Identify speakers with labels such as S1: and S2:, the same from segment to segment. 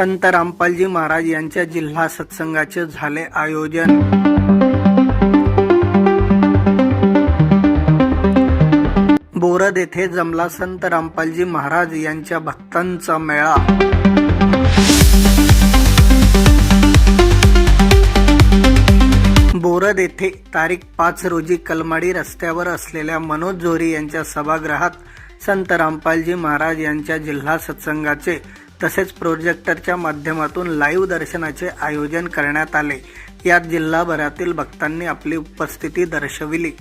S1: संत रामपालजी महाराज यांच्या जिल्हा सत्संगाचे झाले आयोजन. बोरद येथे जमला संत रामपालजी महाराज यांच्या भक्तांचा मेळा. बोरद येथे तारीख पाच रोजी कलमाडी रस्त्यावर असलेल्या मनोज जोरी यांच्या सभागृहात संत रामपालजी महाराज यांच्या जिल्हा सत्संगाचे तसेच प्रोजेक्टरच्या माध्यमातून लाईव्ह दर्शनाचे आयोजन करण्यात आले. यात जिल्हाभरातील भक्तांनी आपली उपस्थिती दर्शविली.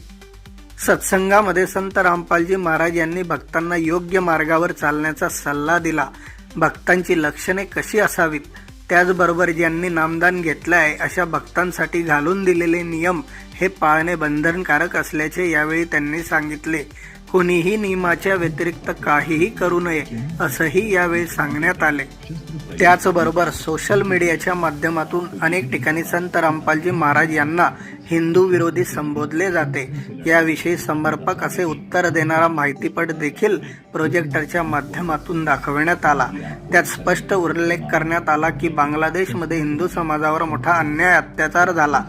S1: सत्संगामध्ये संत रामपालजी महाराज यांनी भक्तांना योग्य मार्गावर चालण्याचा सल्ला दिला. भक्तांची लक्षणे कशी असावीत? त्याचबरोबर ज्यांनी नामदान घेतलं आहे अशा भक्तांसाठी घालून दिलेले नियम हे पाळणे बंधनकारक असल्याचे यावेळी त्यांनी सांगितले. कोणीही नियमाच्या व्यतिरिक्त काहीही करू नये असंही यावेळी सांगण्यात आले. त्याचबरोबर सोशल मीडियाच्या माध्यमातून अनेक ठिकाणी संत रामपालजी महाराज यांना हिंदू विरोधी संबोधले जाते. याविषयी समर्पक असे उत्तर देणारा माहितीपट देखील प्रोजेक्टरच्या माध्यमातून दाखवण्यात आला. त्यात स्पष्ट उल्लेख करण्यात आला की बांगलादेशमध्ये हिंदू समाजावर मोठा अन्याय अत्याचार झाला.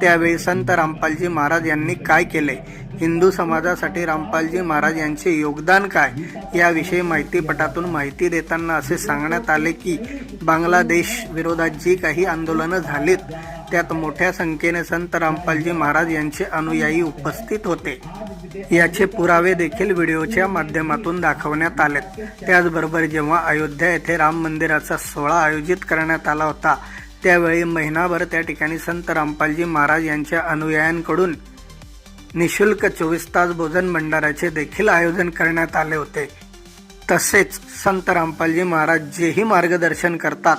S1: त्यावेळी संत रामपालजी महाराज यांनी काय केले? हिंदू समाजासाठी रामपालजी महाराज यांचे योगदान काय? याविषयी माहितीपटातून माहिती देताना असे सांगण्यात आले की बांगलादेश विरोधात जी काही आंदोलनं झालीत त्यात मोठ्या संख्येने संत रामपालजी महाराज यांचे अनुयायी उपस्थित होते. याचे पुरावे देखील व्हिडिओच्या माध्यमातून दाखवण्यात आलेत. त्याचबरोबर जेव्हा अयोध्या येथे राम मंदिराचा सोहळा आयोजित करण्यात आला होता त्यावेळी महिनाभर त्या ठिकाणी संत रामपालजी महाराज यांच्या अनुयायांकडून निशुल्क चोवीस तास भोजन भंडाराचे देखील आयोजन करण्यात आले होते. तसेच संत रामपालजी महाराज जेही मार्गदर्शन करतात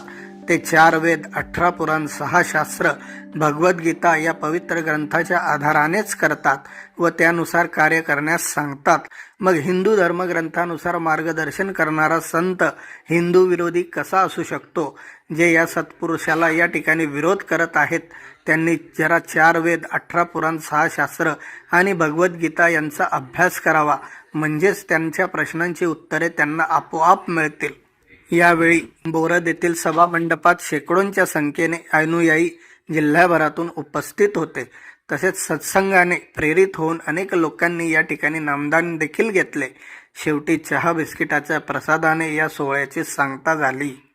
S1: ते चार वेद अठरा पुराण सहा शास्त्र भगवद्गीता या पवित्र ग्रंथाच्या आधारानेच करतात व त्यानुसार कार्य करण्यास सांगतात. मग हिंदू धर्मग्रंथानुसार मार्गदर्शन करणारा संत हिंदू विरोधी कसा असू शकतो? जे या सत्पुरुषाला या ठिकाणी विरोध करत आहेत त्यांनी जरा चार वेद अठरा पुराण सहा शास्त्र आणि भगवद्गीता यांचा अभ्यास करावा. म्हणजेच त्यांच्या प्रश्नांची उत्तरे त्यांना आपोआप मिळतील. यावेळी बोरद येथील सभामंडपात शेकडोंच्या संख्येने अनुयायी जिल्ह्याभरातून उपस्थित होते. तसेच सत्संगाने प्रेरित होऊन अनेक लोकांनी या ठिकाणी नामदान देखील घेतले. शेवटी चहा बिस्किटाच्या प्रसादाने या सोहळ्याची सांगता झाली.